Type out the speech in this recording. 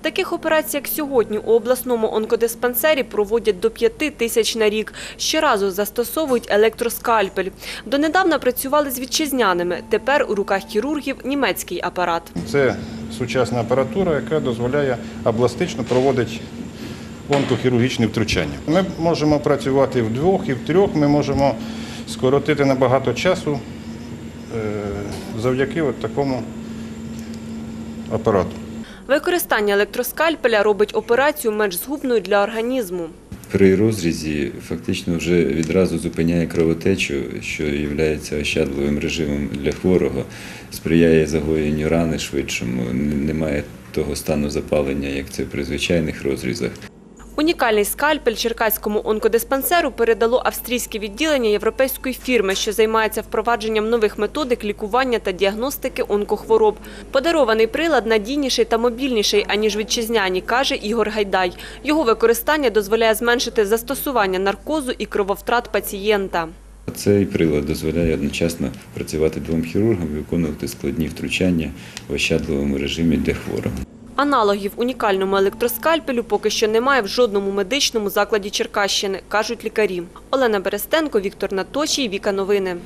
Таких операцій, як сьогодні, у обласному онкодиспансері проводять до 5 тисяч на рік. Щоразу застосовують електроскальпель. Донедавна працювали з вітчизняними. Тепер у руках хірургів німецький апарат. Це сучасна апаратура, яка дозволяє областично проводити онкохірургічні втручання. Ми можемо працювати вдвох і втрьох, ми можемо скоротити набагато часу е, завдяки такому апарату. Використання електроскальпеля робить операцію менш згубною для організму. При розрізі фактично вже відразу зупиняє кровотечу, що є ощадливим режимом для хворого, сприяє загоєнню рани швидшому, немає того стану запалення, як це при звичайних розрізах. Унікальний скальпель Черкаському онкодиспансеру передало австрійське відділення європейської фірми, що займається впровадженням нових методик лікування та діагностики онкохвороб. Подарований прилад надійніший та мобільніший, аніж вітчизняні, каже Ігор Гайдай. Його використання дозволяє зменшити застосування наркозу і крововтрат пацієнта. Цей прилад дозволяє одночасно працювати двом хірургам виконувати складні втручання в ощадливому режимі для хворого. Аналогів унікальному електроскальпелю поки що немає в жодному медичному закладі Черкащини, кажуть лікарі. Олена Берестенко, Віктор Наточій, Віка Новини.